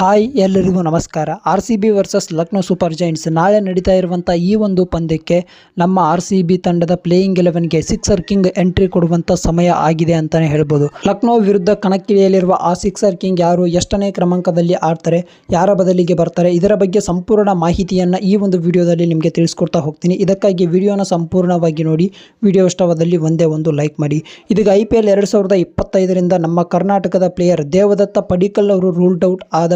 Hi ಎಲ್ಲರಿಗೂ ನಮಸ್ಕಾರ. R C B versus Lucknow Super Giants ನಾಳೆ ನಡೀತಾ ಇರುವಂಥ ಈ ಒಂದು ಪಂದ್ಯಕ್ಕೆ ನಮ್ಮ ಆರ್ ಸಿ ಬಿ ತಂಡದ ಪ್ಲೇಯಿಂಗ್ ಎಲೆವೆನ್ಗೆ ಸಿಕ್ಸರ್ ಕಿಂಗ್ ಎಂಟ್ರಿ ಕೊಡುವಂಥ ಸಮಯ ಆಗಿದೆ ಅಂತಲೇ ಹೇಳ್ಬೋದು. ಲಕ್ನೋ ವಿರುದ್ಧ ಕಣಕ್ಕಿಳಿಯಲಿರುವ ಆ ಸಿಕ್ಸರ್ ಕಿಂಗ್ ಯಾರು, ಎಷ್ಟನೇ ಕ್ರಮಾಂಕದಲ್ಲಿ ಆಡ್ತಾರೆ, ಯಾರ ಬದಲಿಗೆ ಬರ್ತಾರೆ, ಇದರ ಬಗ್ಗೆ ಸಂಪೂರ್ಣ ಮಾಹಿತಿಯನ್ನು ಈ ಒಂದು ವಿಡಿಯೋದಲ್ಲಿ ನಿಮಗೆ ತಿಳಿಸ್ಕೊಡ್ತಾ ಹೋಗ್ತೀನಿ. ಇದಕ್ಕಾಗಿ ವಿಡಿಯೋನ ಸಂಪೂರ್ಣವಾಗಿ ನೋಡಿ, ವಿಡಿಯೋ ಇಷ್ಟವಾದಲ್ಲಿ ಒಂದೇ ಒಂದು ಲೈಕ್ ಮಾಡಿ. ಇದೀಗ ಐ ಪಿ ಎಲ್ ಎರಡು ಸಾವಿರದ ಇಪ್ಪತ್ತೈದರಿಂದ ನಮ್ಮ ಕರ್ನಾಟಕದ ಪ್ಲೇಯರ್ ದೇವದತ್ತ ಪಡಿಕಲ್ ಅವರು ರೂಲ್ಡ್ ಔಟ್ ಆದ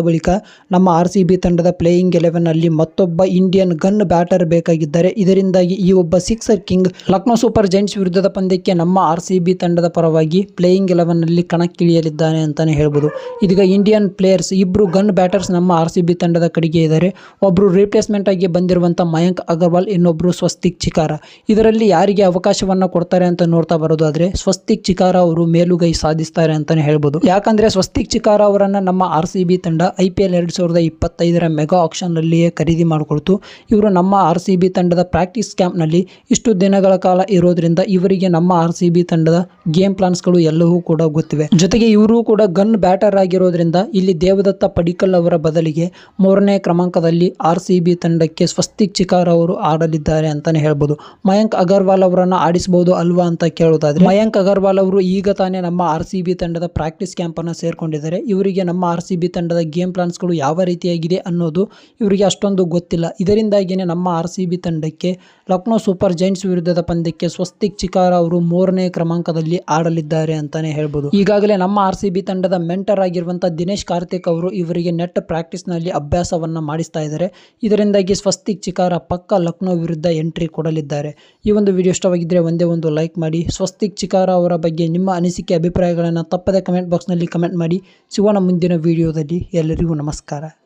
ನಮ್ಮ ಆರ್ ತಂಡದ ಪ್ಲೇಯಿಂಗ್ ಎಲೆವೆನ್ ಅಲ್ಲಿ ಮತ್ತೊಬ್ಬ ಇಂಡಿಯನ್ ಗನ್ ಬ್ಯಾಟರ್ ಬೇಕಾಗಿದ್ದಾರೆ ಇದರಿಂದಾಗಿ ಈ ಒಬ್ಬ sixer king Lucknow Super Giants ವಿರುದ್ಧದ ಪಂದ್ಯಕ್ಕೆ ನಮ್ಮ ಆರ್ ತಂಡದ ಪರವಾಗಿ ಪ್ಲೇಯಿಂಗ್ ಎಲೆವೆನ್ ಅಲ್ಲಿ ಕಣಕ್ಕಿಳಿಯಲಿದ್ದಾನೆ ಅಂತಾನೆ ಹೇಳ್ಬೋದು. ಇದೀಗ ಇಂಡಿಯನ್ ಪ್ಲೇಯರ್ಸ್ ಇಬ್ಬರು ಗನ್ ಬ್ಯಾಟರ್ಸ್ ನಮ್ಮ ಆರ್ ತಂಡದ ಕಡೆಗೆ ಇದ್ದಾರೆ. ಒಬ್ರು ರಿಪ್ಲೇಸ್ಮೆಂಟ್ ಆಗಿ ಬಂದಿರುವಂತಹ ಮಯಾಂಕ್ ಅಗರ್ವಾಲ್, ಇನ್ನೊಬ್ರು ಸ್ವಸ್ತಿಕ್ ಚಿಕಾರ. ಇದರಲ್ಲಿ ಯಾರಿಗೆ ಅವಕಾಶವನ್ನ ಕೊಡ್ತಾರೆ ಅಂತ ನೋಡ್ತಾ ಬರೋದಾದ್ರೆ ಸ್ವಸ್ತಿಕ್ ಚಿಕಾರ ಅವರು ಮೇಲುಗೈ ಸಾಧಿಸ್ತಾರೆ ಅಂತಾನೆ ಹೇಳ್ಬೋದು. ಯಾಕಂದ್ರೆ ಸ್ವಸ್ತಿಕ್ ಚಿಕಾರ ಅವರನ್ನ ನಮ್ಮ ಆರ್ ಸಿ ಬಿ ತಂಡ ಐ ಪಿ ಎಲ್ ಎರಡು ಸಾವಿರದ ಇಪ್ಪತ್ತೈದರ ಮೆಗಾ ಆಕ್ಷನ್ನಲ್ಲಿಯೇ ಖರೀದಿ ಮಾಡಿಕೊಳ್ತು. ಇವರು ನಮ್ಮ ಆರ್ ಸಿ ಬಿ ತಂಡದ ಪ್ರಾಕ್ಟೀಸ್ ಕ್ಯಾಂಪ್ನಲ್ಲಿ ಇಷ್ಟು ದಿನಗಳ ಕಾಲ ಇರೋದ್ರಿಂದ ಇವರಿಗೆ ನಮ್ಮ ಆರ್ ಸಿ ಬಿ ತಂಡದ ಗೇಮ್ ಪ್ಲಾನ್ಸ್ಗಳು ಎಲ್ಲವೂ ಕೂಡ ಗೊತ್ತಿವೆ. ಜೊತೆಗೆ ಇವರು ಕೂಡ ಗನ್ ಬ್ಯಾಟರ್ ಆಗಿರೋದ್ರಿಂದ ಇಲ್ಲಿ ದೇವದತ್ತ ಪಡಿಕಲ್ ಅವರ ಬದಲಿಗೆ ಮೂರನೇ ಕ್ರಮಾಂಕದಲ್ಲಿ ಆರ್ ಸಿ ಬಿ ತಂಡಕ್ಕೆ ಸ್ವಸ್ತಿಕ್ ಚಿಕಾರ್ ಅವರು ಆಡಲಿದ್ದಾರೆ ಅಂತಾನೆ ಹೇಳ್ಬೋದು. ಮಯಾಂಕ್ ಅಗರ್ವಾಲ್ ಅವರನ್ನು ಆಡಿಸಬಹುದು ಅಲ್ವಾ ಅಂತ ಕೇಳೋದಾದ್ರೆ ಮಯಾಂಕ್ ಅಗರ್ವಾಲ್ ಅವರು ಈಗ ತಾನೇ ನಮ್ಮ ಆರ್ ಸಿ ಬಿ ತಂಡದ ಪ್ರಾಕ್ಟೀಸ್ ಕ್ಯಾಂಪ್ ಅನ್ನು ಸೇರ್ಕೊಂಡಿದ್ದಾರೆ. ಇವರಿಗೆ ನಮ್ಮ ಆರ್ ಸಿ ಬಿ ತಂಡದ ಗೇಮ್ ಪ್ಲಾನ್ಸ್ಗಳು ಯಾವ ರೀತಿಯಾಗಿದೆ ಅನ್ನೋದು ಇವರಿಗೆ ಅಷ್ಟೊಂದು ಗೊತ್ತಿಲ್ಲ. ಇದರಿಂದಾಗಿಯೇ ನಮ್ಮ ಆರ್ ಸಿ ಬಿ ತಂಡಕ್ಕೆ ಲಕ್ನೋ ಸೂಪರ್ ಜೈಂಟ್ಸ್ ವಿರುದ್ಧದ ಪಂದ್ಯಕ್ಕೆ ಸ್ವಸ್ತಿಕ್ ಚಿಕಾರ ಅವರು ಮೂರನೇ ಕ್ರಮಾಂಕದಲ್ಲಿ ಆಡಲಿದ್ದಾರೆ ಅಂತಾನೆ ಹೇಳ್ಬೋದು. ಈಗಾಗಲೇ ನಮ್ಮ ಆರ್ ಸಿ ಬಿ ತಂಡದ ಮೆಂಟರ್ ಆಗಿರುವಂಥ ದಿನೇಶ್ ಕಾರ್ತಿಕ್ ಅವರು ಇವರಿಗೆ ನೆಟ್ ಪ್ರಾಕ್ಟೀಸ್ನಲ್ಲಿ ಅಭ್ಯಾಸವನ್ನ ಮಾಡಿಸ್ತಾ ಇದ್ದಾರೆ. ಇದರಿಂದಾಗಿ ಸ್ವಸ್ತಿಕ್ ಚಿಕಾರ ಪಕ್ಕ ಲಕ್ನೋ ವಿರುದ್ಧ ಎಂಟ್ರಿ ಕೊಡಲಿದ್ದಾರೆ. ಈ ಒಂದು ವಿಡಿಯೋ ಇಷ್ಟವಾಗಿದ್ದರೆ ಒಂದೇ ಒಂದು ಲೈಕ್ ಮಾಡಿ. ಸ್ವಸ್ತಿಕ್ ಚಿಕಾರ ಅವರ ಬಗ್ಗೆ ನಿಮ್ಮ ಅನಿಸಿಕೆ, ಅಭಿಪ್ರಾಯಗಳನ್ನು ತಪ್ಪದೆ ಕಮೆಂಟ್ ಬಾಕ್ಸ್ನಲ್ಲಿ ಕಮೆಂಟ್ ಮಾಡಿ. ಸಿಗೋಣ ಮುಂದಿನ ವಿಡಿಯೋದಲ್ಲಿ. ಎಲ್ಲರಿಗೂ ನಮಸ್ಕಾರ.